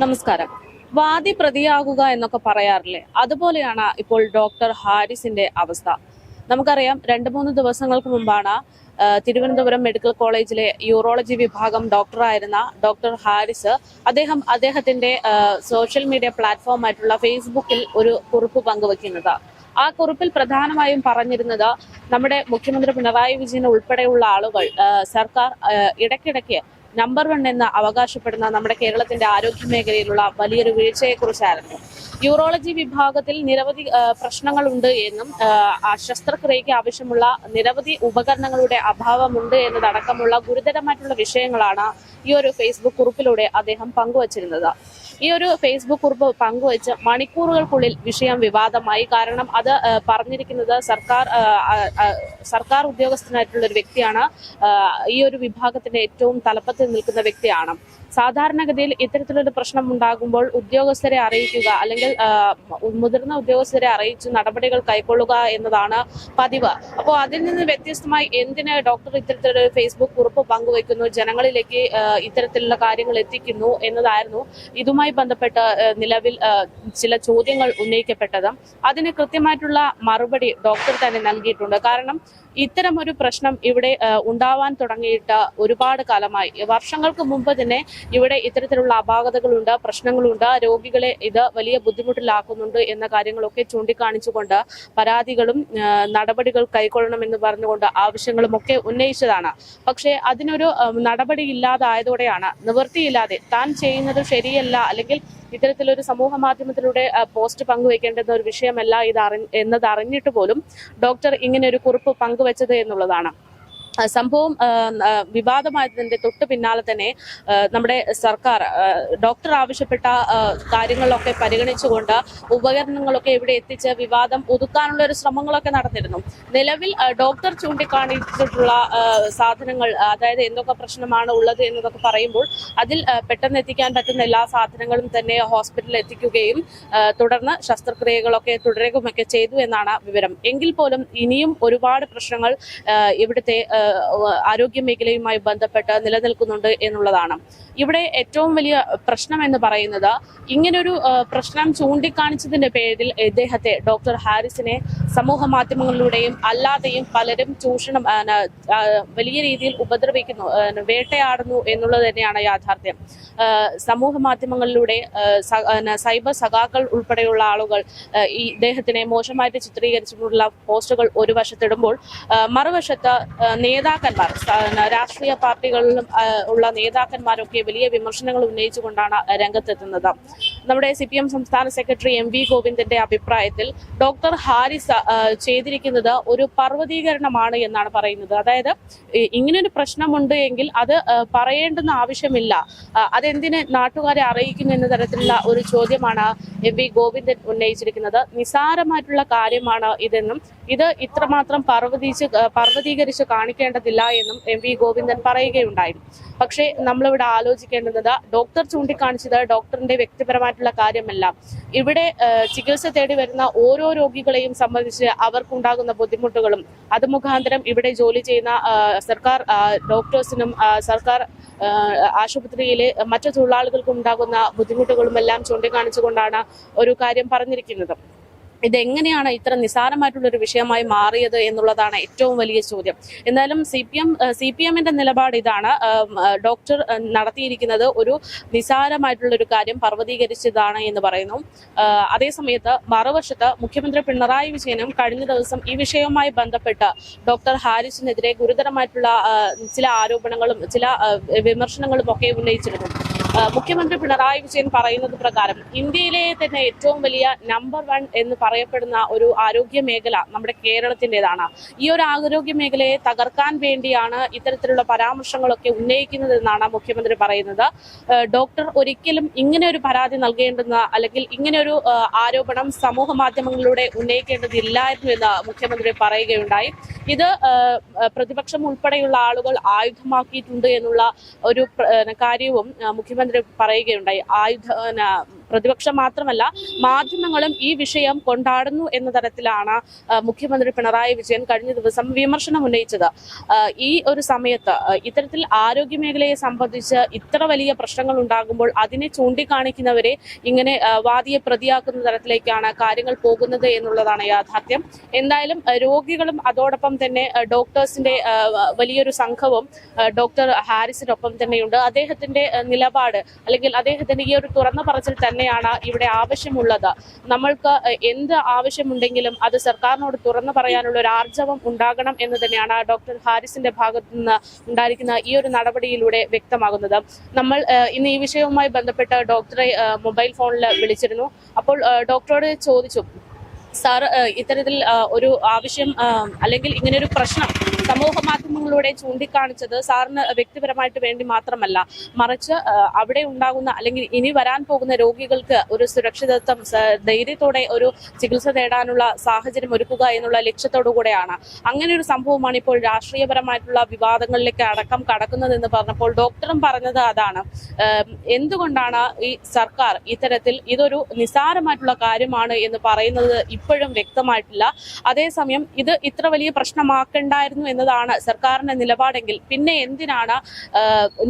നമസ്കാരം. വാദി പ്രതിയാകുക എന്നൊക്കെ പറയാറില്ലേ? അതുപോലെയാണ് ഇപ്പോൾ ഡോക്ടർ ഹാരിസിന്റെ അവസ്ഥ. നമുക്കറിയാം രണ്ട് മൂന്ന് ദിവസങ്ങൾക്ക് മുമ്പാണ് തിരുവനന്തപുരം മെഡിക്കൽ കോളേജിലെ യൂറോളജി വിഭാഗം ഡോക്ടറായിരുന്ന ഡോക്ടർ ഹാരിസ് അദ്ദേഹം അദ്ദേഹത്തിന്റെ സോഷ്യൽ മീഡിയ പ്ലാറ്റ്ഫോം ആയിട്ടുള്ള ഫേസ്ബുക്കിൽ ഒരു കുറിപ്പ് പങ്കുവെക്കുന്നത് ആ കുറിപ്പിൽ പ്രധാനമായും പറഞ്ഞിരുന്നത് നമ്മുടെ മുഖ്യമന്ത്രി പിണറായി വിജയൻ ഉൾപ്പെടെയുള്ള ആളുകൾ സർക്കാർ ഇടയ്ക്കിടയ്ക്ക് നമ്പർ വൺ എന്ന് അവകാശപ്പെടുന്ന നമ്മുടെ കേരളത്തിന്റെ ആരോഗ്യ മേഖലയിലുള്ള വലിയൊരു വീഴ്ചയെക്കുറിച്ചായിരുന്നു. യൂറോളജി വിഭാഗത്തിൽ നിരവധി പ്രശ്നങ്ങളുണ്ട് എന്നും ശസ്ത്രക്രിയയ്ക്ക് ആവശ്യമുള്ള നിരവധി ഉപകരണങ്ങളുടെ അഭാവമുണ്ട് എന്നതടക്കമുള്ള ഗുരുതരമായിട്ടുള്ള വിഷയങ്ങളാണ് ഈ ഒരു ഫേസ്ബുക്ക് കുറിപ്പിലൂടെ അദ്ദേഹം പങ്കുവച്ചിരുന്നത്. ഈ ഒരു ഫേസ്ബുക്ക് കുറിപ്പ് പങ്കുവച്ച് മണിക്കൂറുകൾക്കുള്ളിൽ വിഷയം വിവാദമായി. കാരണം അത് പറഞ്ഞിരിക്കുന്നത് സർക്കാർ സർക്കാർ ഉദ്യോഗസ്ഥനായിട്ടുള്ള ഒരു വ്യക്തിയാണ് ഈ ഒരു വിഭാഗത്തിന്റെ ഏറ്റവും തലപ്പത്തിൽ നിൽക്കുന്ന വ്യക്തിയാണ്. സാധാരണഗതിയിൽ ഇത്തരത്തിലൊരു പ്രശ്നം ഉണ്ടാകുമ്പോൾ ഉദ്യോഗസ്ഥരെ അറിയിക്കുക അല്ലെങ്കിൽ മുതിർന്ന ഉദ്യോഗസ്ഥരെ അറിയിച്ച് നടപടികൾ കൈക്കൊള്ളുക എന്നതാണ് പതിവ്. അപ്പോൾ അതിൽ നിന്ന് വ്യത്യസ്തമായി എന്തിന് ഡോക്ടർ ഇത്തരത്തിലൊരു ഫേസ്ബുക്ക് കുറിപ്പ് പങ്കുവയ്ക്കുന്നു ജനങ്ങളിലേക്ക് ഇത്തരത്തിലുള്ള കാര്യങ്ങൾ എത്തിക്കുന്നു എന്നതായിരുന്നു. ഇതുമായി ബന്ധപ്പെട്ട് ആ, നിലവിൽ ചില ചോദ്യങ്ങൾ ഉന്നയിക്കപ്പെട്ടത് അതിന് കൃത്യമായിട്ടുള്ള മറുപടി ഡോക്ടർ തന്നെ നൽകിയിട്ടുണ്ട്. കാരണം ഇത്തരം ഒരു പ്രശ്നം ഇവിടെ ഉണ്ടാവാൻ തുടങ്ങിയിട്ട് ഒരുപാട് കാലമായി. വർഷങ്ങൾക്ക് മുമ്പ് തന്നെ ഇവിടെ ഇത്തരത്തിലുള്ള അപാകതകളുണ്ട് പ്രശ്നങ്ങളുണ്ട്. രോഗികളെ ഇത് വലിയ ബുദ്ധിമുട്ടിലാക്കുന്നുണ്ട് എന്ന കാര്യങ്ങളൊക്കെ ചൂണ്ടിക്കാണിച്ചുകൊണ്ട് പരാതികളും നടപടികൾ കൈക്കൊള്ളണമെന്ന് പറഞ്ഞുകൊണ്ട് ആവശ്യങ്ങളും ഒക്കെ ഉന്നയിച്ചതാണ്. പക്ഷേ അതിനൊരു നടപടി ഇല്ലാതായതോടെയാണ് നിവൃത്തിയില്ലാതെ താൻ ചെയ്യുന്നത് ശരിയല്ല അല്ലെങ്കിൽ ഇത്തരത്തിലൊരു സമൂഹ മാധ്യമത്തിലൂടെ പോസ്റ്റ് പങ്കുവെക്കേണ്ടുന്ന ഒരു വിഷയമല്ല ഇത് അറി എന്നത് അറിഞ്ഞിട്ട് പോലും ഡോക്ടർ ഇങ്ങനെ ഒരു കുറിപ്പ് പങ്കുവച്ചത് എന്നുള്ളതാണ്. സംഭവം വിവാദമായതിന്റെ തൊട്ട് പിന്നാലെ തന്നെ നമ്മുടെ സർക്കാർ ഡോക്ടർ ആവശ്യപ്പെട്ട കാര്യങ്ങളിലൊക്കെ പരിഗണിച്ചുകൊണ്ട് ഉപകരണങ്ങളൊക്കെ ഇവിടെ എത്തിച്ച് വിവാദം ഒതുക്കാനുള്ള ഒരു ശ്രമങ്ങളൊക്കെ നടന്നിരുന്നു. നിലവിൽ ഡോക്ടർ ചൂണ്ടിക്കാണിച്ചിട്ടുള്ള സാധനങ്ങൾ അതായത് എന്തൊക്കെ പ്രശ്നമാണ് ഉള്ളത് എന്നതൊക്കെ പറയുമ്പോൾ അതിൽ പെട്ടെന്ന് എത്തിക്കാൻ പറ്റുന്ന എല്ലാ സാധനങ്ങളും തന്നെ ഹോസ്പിറ്റലിൽ എത്തിക്കുകയും തുടർന്ന് ശസ്ത്രക്രിയകളൊക്കെ തുടരുകയുമൊക്കെ ചെയ്തു എന്നാണ് വിവരം. എങ്കിൽ പോലും ഇനിയും ഒരുപാട് പ്രശ്നങ്ങൾ ഇവിടുത്തെ ആരോഗ്യ മേഖലയുമായി ബന്ധപ്പെട്ട് നിലനിൽക്കുന്നുണ്ട് എന്നുള്ളതാണ്. ഇവിടെ ഏറ്റവും വലിയ പ്രശ്നം എന്ന് പറയുന്നത് ഇങ്ങനൊരു പ്രശ്നം ചൂണ്ടിക്കാണിച്ചതിന്റെ പേരിൽ ഇദ്ദേഹത്തെ ഡോക്ടർ ഹാരിസിനെ സമൂഹ മാധ്യമങ്ങളിലൂടെയും അല്ലാതെയും പലരും ചൂഷണം വലിയ രീതിയിൽ ഉപദ്രവിക്കുന്നു വേട്ടയാടുന്നു എന്നുള്ളത് തന്നെയാണ് യാഥാർത്ഥ്യം. സമൂഹ മാധ്യമങ്ങളിലൂടെ സൈബർ സഖാക്കൾ ഉൾപ്പെടെയുള്ള ആളുകൾ ഈ ഇദ്ദേഹത്തിനെ മോശമായിട്ട് ചിത്രീകരിച്ചിട്ടുള്ള പോസ്റ്റുകൾ ഒരു വശത്തിടുമ്പോൾ മറുവശത്ത് നേതാക്കന്മാർ രാഷ്ട്രീയ പാർട്ടികളിലും ഉള്ള നേതാക്കന്മാരൊക്കെ വലിയ വിമർശനങ്ങൾ ഉന്നയിച്ചുകൊണ്ടാണ് രംഗത്തെത്തുന്നത്. നമ്മുടെ സി പി എം സംസ്ഥാന സെക്രട്ടറി എം വി ഗോവിന്ദന്റെ അഭിപ്രായത്തിൽ ഡോക്ടർ ഹാരിസ് ചെയ്തിരിക്കുന്നത് ഒരു പർവതീകരണമാണ് എന്നാണ് പറയുന്നത്. അതായത് ഇങ്ങനൊരു പ്രശ്നമുണ്ട് എങ്കിൽ അത് പറയേണ്ടുന്ന ആവശ്യമില്ല. അതെന്തിന് നാട്ടുകാരെ അറിയിക്കുന്നു എന്ന തരത്തിലുള്ള ഒരു ചോദ്യമാണ് എം വി ഗോവിന്ദൻ ഉന്നയിച്ചിരിക്കുന്നത്. നിസാരമായിട്ടുള്ള കാര്യമാണ് ഇതെന്നും ഇത് ഇത്രമാത്രം പർവതീച്ച് പർവതീകരിച്ച് കാണിക്കേണ്ടതില്ല എന്നും എം വി ഗോവിന്ദൻ പറയുകയുണ്ടായി പക്ഷേ നമ്മളിവിടെ ആലോചിക്കേണ്ടുന്നത് ഡോക്ടർ ചൂണ്ടിക്കാണിച്ചത് ഡോക്ടറിന്റെ വ്യക്തിപരമായിട്ടുള്ള കാര്യമല്ല. ഇവിടെ ചികിത്സ തേടി വരുന്ന ഓരോ രോഗികളെയും സംബന്ധിച്ച് അവർക്കുണ്ടാകുന്ന ബുദ്ധിമുട്ടുകളും അത് മുഖാന്തരം ഇവിടെ ജോലി ചെയ്യുന്ന സർക്കാർ ഡോക്ടേഴ്സിനും സർക്കാർ ആശുപത്രിയിലെ മറ്റു തൊഴിലാളികൾക്കും ഉണ്ടാകുന്ന ബുദ്ധിമുട്ടുകളും എല്ലാം ചൂണ്ടിക്കാണിച്ചുകൊണ്ടാണ് ഒരു കാര്യം പറഞ്ഞിരിക്കുന്നത്. ഇതെങ്ങനെയാണ് ഇത്ര നിസ്സാരമായിട്ടുള്ള ഒരു വിഷയമായി മാറിയത് എന്നുള്ളതാണ് ഏറ്റവും വലിയ ചോദ്യം. എന്നാലും C P M C P എമ്മിന്റെ നിലപാട് ഇതാണ് ഡോക്ടർ നടത്തിയിരിക്കുന്നത് ഒരു നിസ്സാരമായിട്ടുള്ള ഒരു കാര്യം പർവതീകരിച്ചതാണ് എന്ന് പറയുന്നു. അതേസമയത്ത് മറുവശത്ത് മുഖ്യമന്ത്രി പിണറായി വിജയനും കഴിഞ്ഞ ദിവസം ഈ വിഷയവുമായി ബന്ധപ്പെട്ട് ഡോക്ടർ ഹാരിസിനെതിരെ ഗുരുതരമായിട്ടുള്ള ചില ആരോപണങ്ങളും ചില വിമർശനങ്ങളും ഒക്കെ ഉന്നയിച്ചിരുന്നു. മുഖ്യമന്ത്രി പിണറായി വിജയൻ പറയുന്നത് പ്രകാരം ഇന്ത്യയിലെ തന്നെ ഏറ്റവും വലിയ നമ്പർ വൺ എന്ന് പറയപ്പെടുന്ന ഒരു ആരോഗ്യ മേഖല നമ്മുടെ കേരളത്തിന്റെതാണ്. ഈ ഒരു ആരോഗ്യ മേഖലയെ തകർക്കാൻ വേണ്ടിയാണ് ഇത്തരത്തിലുള്ള പരാമർശങ്ങളൊക്കെ ഉന്നയിക്കുന്നതെന്നാണ് മുഖ്യമന്ത്രി പറയുന്നത്. ഡോക്ടർ ഒരിക്കലും ഇങ്ങനെ ഒരു പരാതി നൽകേണ്ടുന്ന അല്ലെങ്കിൽ ഇങ്ങനെ ഒരു ആരോപണം സമൂഹ മാധ്യമങ്ങളിലൂടെ ഉന്നയിക്കേണ്ടതില്ലായിരുന്നു എന്ന് മുഖ്യമന്ത്രി പറയുകയുണ്ടായി. ഇത് പ്രതിപക്ഷം ഉൾപ്പെടെയുള്ള ആളുകൾ ആയുധമാക്കിയിട്ടുണ്ട് എന്നുള്ള ഒരു കാര്യവും ആ, മുഖ്യമന്ത്രി പറയുകയുണ്ടായി. ആയുധ പ്രതിപക്ഷം മാത്രമല്ല മാധ്യമങ്ങളും ഈ വിഷയം കൊണ്ടാടുന്നു എന്ന തരത്തിലാണ് മുഖ്യമന്ത്രി പിണറായി വിജയൻ കഴിഞ്ഞ ദിവസം വിമർശനം ഉന്നയിച്ചത്. ഈ ഒരു സമയത്ത് ഇത്തരത്തിൽ ആരോഗ്യ മേഖലയെ സംബന്ധിച്ച് ഇത്ര വലിയ പ്രശ്നങ്ങൾ ഉണ്ടാകുമ്പോൾ അതിനെ ചൂണ്ടിക്കാണിക്കുന്നവരെ ഇങ്ങനെ വാദിയെ പ്രതിയാക്കുന്ന തരത്തിലേക്കാണ് കാര്യങ്ങൾ പോകുന്നത് എന്നുള്ളതാണ് യാഥാർത്ഥ്യം. എന്തായാലും രോഗികളും അതോടൊപ്പം തന്നെ ഡോക്ടേഴ്സിന്റെ വലിയൊരു സംഘവും ഡോക്ടർ ഹാരിസിനൊപ്പം തന്നെയുണ്ട്. അദ്ദേഹത്തിന്റെ നിലപാട് അല്ലെങ്കിൽ അദ്ദേഹത്തിന്റെ ഈ ഒരു തുറന്ന പറച്ചിൽ തന്നെയാണ് ഇവിടെ ആവശ്യമുള്ളത്. നമ്മൾക്ക് എന്ത് ആവശ്യമുണ്ടെങ്കിലും അത് സർക്കാരിനോട് തുറന്നു പറയാനുള്ള ഒരു ആർജവം ഉണ്ടാകണം എന്ന് തന്നെയാണ് ഡോക്ടർ ഹാരിസിന്റെ ഭാഗത്തു നിന്ന് ഉണ്ടായിരിക്കുന്ന ഈ ഒരു നടപടിയിലൂടെ വ്യക്തമാകുന്നത്. നമ്മൾ ഇന്ന് ഈ വിഷയവുമായി ബന്ധപ്പെട്ട് ഡോക്ടറെ മൊബൈൽ ഫോണിൽ വിളിച്ചിരുന്നു. അപ്പോൾ ഡോക്ടറോട് ചോദിച്ചു സാർ ഇത്തരത്തിൽ ഒരു ആവശ്യം അല്ലെങ്കിൽ ഇങ്ങനെ ഒരു പ്രശ്നം സമൂഹ മാധ്യമങ്ങളിലൂടെ ചൂണ്ടിക്കാണിച്ചത് സാറിന് വ്യക്തിപരമായിട്ട് വേണ്ടി മാത്രമല്ല മറിച്ച് അവിടെ ഉണ്ടാകുന്ന അല്ലെങ്കിൽ ഇനി വരാൻ പോകുന്ന രോഗികൾക്ക് ഒരു സുരക്ഷിതത്വം ധൈര്യത്തോടെ ഒരു ചികിത്സ നേടാനുള്ള സാഹചര്യം ഒരുക്കുക എന്നുള്ള ലക്ഷ്യത്തോടു കൂടെയാണ്. അങ്ങനെ ഒരു സംഭവമാണ് ഇപ്പോൾ രാഷ്ട്രീയപരമായിട്ടുള്ള വിവാദങ്ങളിലേക്ക് അടക്കം കടക്കുന്നതെന്ന് പറഞ്ഞപ്പോൾ ഡോക്ടറും പറഞ്ഞത് അതാണ്. എന്തുകൊണ്ടാണ് ഈ സർക്കാർ ഇത്തരത്തിൽ ഇതൊരു നിസ്സാരമായിട്ടുള്ള കാര്യമാണ് എന്ന് പറയുന്നത് ഇപ്പോഴും വ്യക്തമായിട്ടില്ല. അതേസമയം ഇത് ഇത്ര വലിയ പ്രശ്നമാക്കണ്ടായിരുന്നു എന്നതാണ് സർക്കാരിന്റെ നിലപാടെങ്കിൽ. പിന്നെ എന്തിനാണ്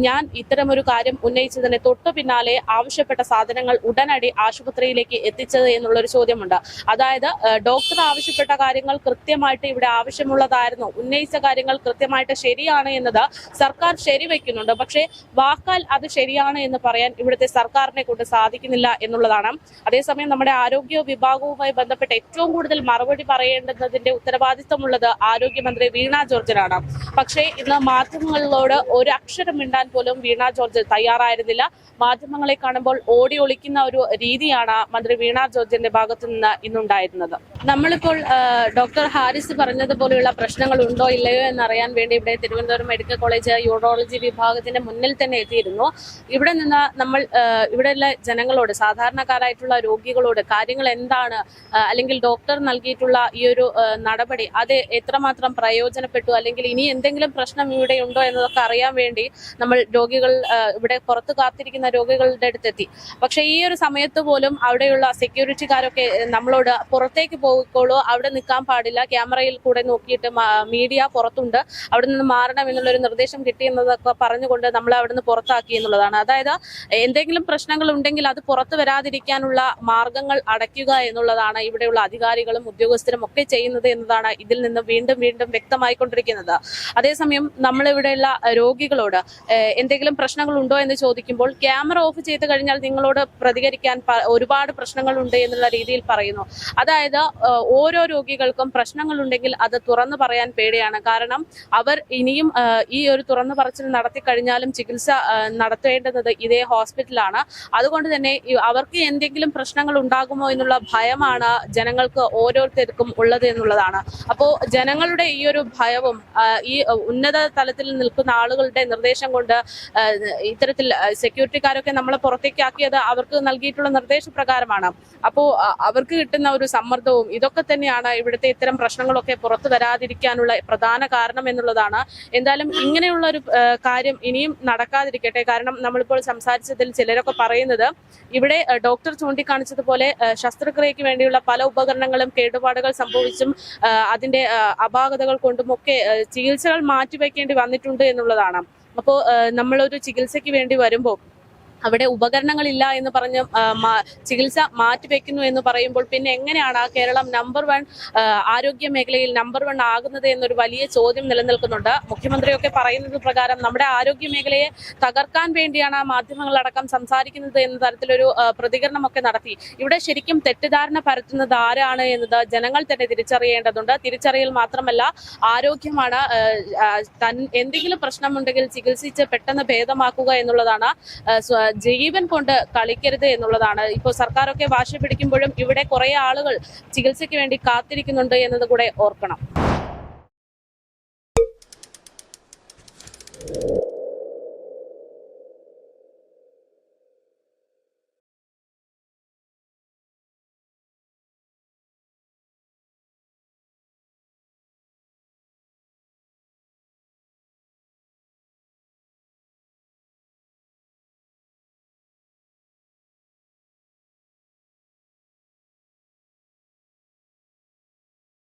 ഞാൻ ഇത്തരമൊരു കാര്യം ഉന്നയിച്ചതിന് തൊട്ടു പിന്നാലെ ആവശ്യപ്പെട്ട സാധനങ്ങൾ ഉടനടി ആശുപത്രിയിലേക്ക് എത്തിച്ചത് എന്നുള്ളൊരു ചോദ്യമുണ്ട്. അതായത് ഡോക്ടർ ആവശ്യപ്പെട്ട കാര്യങ്ങൾ കൃത്യമായിട്ട് ഇവിടെ ആവശ്യമുള്ളതായിരുന്നു. ഉന്നയിച്ച കാര്യങ്ങൾ കൃത്യമായിട്ട് ശരിയാണ് എന്നത് സർക്കാർ ശരിവെക്കുന്നുണ്ട്. പക്ഷേ വാക്കാൽ അത് ശരിയാണ് എന്ന് പറയാൻ ഇവിടുത്തെ സർക്കാരിനെ കൊണ്ട് സാധിക്കുന്നില്ല എന്നുള്ളതാണ്. അതേസമയം നമ്മുടെ ആരോഗ്യ വിഭാഗവുമായി ബന്ധപ്പെട്ട് ഏറ്റവും കൂടുതൽ മറുപടി പറയേണ്ടതിന്റെ ഉത്തരവാദിത്തമുള്ളത് ആരോഗ്യമന്ത്രി വീണ ജോർജിനാണ്. പക്ഷേ ഇന്ന് മാധ്യമങ്ങളിലോട് ഒരു അക്ഷരം മിണ്ടാൻ പോലും വീണ ജോർജ് തയ്യാറായിരുന്നില്ല. മാധ്യമങ്ങളെ കാണുമ്പോൾ ഓടി ഒളിക്കുന്ന ഒരു രീതിയാണ് മന്ത്രി വീണ ജോർജിന്റെ ഭാഗത്തു നിന്ന് ഇന്നുണ്ടായിരുന്നത്. നമ്മളിപ്പോൾ ഡോക്ടർ ഹാരിസ് പറഞ്ഞതുപോലെയുള്ള പ്രശ്നങ്ങൾ ഉണ്ടോ ഇല്ലയോ എന്നറിയാൻ വേണ്ടി ഇവിടെ തിരുവനന്തപുരം മെഡിക്കൽ കോളേജ് യൂറോളജി വിഭാഗത്തിന്റെ മുന്നിൽ തന്നെ എത്തിയിരുന്നു. ഇവിടെ നിന്ന് നമ്മൾ ഇവിടെയുള്ള ജനങ്ങളോട് സാധാരണക്കാരായിട്ടുള്ള രോഗികളോട് കാര്യങ്ങൾ എന്താണ് അല്ലെങ്കിൽ ഡോക്ടർ നൽകിയിട്ടുള്ള ഈ ഒരു നടപടി അത് എത്രമാത്രം പ്രയോജനപ്പെട്ടു അല്ലെങ്കിൽ ഇനി എന്തെങ്കിലും പ്രശ്നം ഇവിടെ ഉണ്ടോ എന്നതൊക്കെ അറിയാൻ വേണ്ടി നമ്മൾ രോഗികൾ ഇവിടെ പുറത്ത് കാത്തിരിക്കുന്ന രോഗികളുടെ അടുത്തെത്തി. പക്ഷെ ഈ ഒരു സമയത്ത് പോലും അവിടെയുള്ള സെക്യൂരിറ്റിക്കാരൊക്കെ നമ്മളോട് പുറത്തേക്ക് പോയിക്കോളൂ അവിടെ നിൽക്കാൻ പാടില്ല. ക്യാമറയിൽ കൂടെ നോക്കിയിട്ട് മീഡിയ പുറത്തുണ്ട്. അവിടെ നിന്ന് മാറണം എന്നുള്ളൊരു നിർദ്ദേശം കിട്ടിയെന്നതൊക്കെ പറഞ്ഞുകൊണ്ട് നമ്മൾ അവിടെ നിന്ന് പുറത്താക്കി എന്നുള്ളതാണ്. അതായത് എന്തെങ്കിലും പ്രശ്നങ്ങൾ ഉണ്ടെങ്കിൽ അത് പുറത്ത് വരാതിരിക്കാനുള്ള മാർഗങ്ങൾ അടയ്ക്കുക എന്നുള്ളതാണ് ഇവിടെയുള്ള അധികാരികളും ഉദ്യോഗസ്ഥരും ഒക്കെ ചെയ്യുന്നത് എന്നതാണ് ഇതിൽ നിന്ന് വീണ്ടും വീണ്ടും വ്യക്തമായിക്കൊണ്ടിരിക്കുന്നത്. അതേസമയം നമ്മളിവിടെയുള്ള രോഗികളോട് എന്തെങ്കിലും പ്രശ്നങ്ങൾ ഉണ്ടോ എന്ന് ചോദിക്കുമ്പോൾ ക്യാമറ ഓഫ് ചെയ്ത് കഴിഞ്ഞാൽ നിങ്ങളോട് പ്രതികരിക്കാൻ ഒരുപാട് പ്രശ്നങ്ങളുണ്ട് എന്നുള്ള രീതിയിൽ പറയുന്നു. അതായത് ഓരോ രോഗികൾക്കും പ്രശ്നങ്ങൾ ഉണ്ടെങ്കിൽ അത് തുറന്നു പറയാൻ പേടിയാണ്. കാരണം അവർ ഇനിയും ഈ ഒരു തുറന്നു പറച്ചിൽ നടത്തി കഴിഞ്ഞാലും ചികിത്സ നടത്തേണ്ടത് ഇതേ ഹോസ്പിറ്റലാണ്. അതുകൊണ്ട് തന്നെ അവർക്ക് എന്തെങ്കിലും പ്രശ്നങ്ങൾ ഉണ്ടാകുമോ എന്നുള്ള ഭയമാണ് ജനങ്ങൾക്ക് ഓരോരുത്തർക്കും ഉള്ളത് എന്നുള്ളതാണ്. അപ്പോൾ ജനങ്ങളുടെ ഈ ഒരു ഭയവും ആ, ഈ ഉന്നത തലത്തിൽ നിൽക്കുന്ന ആളുകളുടെ നിർദ്ദേശം കൊണ്ട് ഇത്തരത്തിൽ സെക്യൂരിറ്റിക്കാരൊക്കെ നമ്മളെ പുറത്തേക്ക് ആക്കിയത് അവർക്ക് നൽകിയിട്ടുള്ള നിർദ്ദേശപ്രകാരമാണ്. അപ്പോൾ അവർക്ക് കിട്ടുന്ന ഒരു സമ്മർദ്ദവും ഇതൊക്കെ തന്നെയാണ് ഇവിടുത്തെ ഇത്തരം പ്രശ്നങ്ങളൊക്കെ പുറത്തു വരാതിരിക്കാനുള്ള പ്രധാന കാരണം എന്നുള്ളതാണ്. എന്തായാലും ഇങ്ങനെയുള്ള ഒരു കാര്യം ഇനിയും നടക്കാതിരിക്കട്ടെ. കാരണം നമ്മളിപ്പോൾ സംസാരിച്ചതിൽ ചിലരൊക്കെ പറയുന്നത് ഇവിടെ ഡോക്ടർ ചൂണ്ടിക്കാണിച്ചതുപോലെ ശസ്ത്രക്രിയയ്ക്ക് വേണ്ടിയുള്ള പല ഉപകരണങ്ങളും കേടുപാടുകൾ സംഭവിച്ചും അതിന്റെ അപാകതകൾ കൊണ്ടുമൊക്കെ ചികിത്സകൾ മാറ്റിവെക്കേണ്ടി വന്നിട്ടുണ്ട് എന്നുള്ളതാണ്. അപ്പോൾ നമ്മളൊരു ചികിത്സയ്ക്ക് വേണ്ടി വരുമ്പോൾ അവിടെ ഉപകരണങ്ങളില്ല എന്ന് പറഞ്ഞ് ചികിത്സ മാറ്റിവെക്കുന്നു എന്ന് പറയുമ്പോൾ പിന്നെ എങ്ങനെയാണ് ആ കേരളം നമ്പർ വൺ ആരോഗ്യ മേഖലയിൽ നമ്പർ വൺ ആകുന്നത് എന്നൊരു വലിയ ചോദ്യം നിലനിൽക്കുന്നുണ്ട്. മുഖ്യമന്ത്രിയൊക്കെ പറയുന്നത് പ്രകാരം നമ്മുടെ ആരോഗ്യ മേഖലയെ തകർക്കാൻ വേണ്ടിയാണ് മാധ്യമങ്ങളടക്കം സംസാരിക്കുന്നത് എന്ന തരത്തിലൊരു പ്രതികരണമൊക്കെ നടത്തി. ഇവിടെ ശരിക്കും തെറ്റിദ്ധാരണ പരത്തുന്നത് ആരാണ് എന്നത് ജനങ്ങൾ തന്നെ തിരിച്ചറിയേണ്ടതുണ്ട്. തിരിച്ചറിയൽ മാത്രമല്ല ആരോഗ്യമാണ് എന്തെങ്കിലും പ്രശ്നമുണ്ടെങ്കിൽ ചികിത്സിച്ച് പെട്ടെന്ന് ഭേദമാക്കുക എന്നുള്ളതാണ് ജീവൻ കൊണ്ട് കളിക്കരുത് എന്നുള്ളതാണ്. ഇപ്പോൾ സർക്കാരൊക്കെ വാശി പിടിക്കുമ്പോഴും ഇവിടെ കുറേ ആളുകൾ ചികിത്സയ്ക്ക് വേണ്ടി കാത്തിരിക്കുന്നുണ്ട് എന്നത് കൂടെ ഓർക്കണം.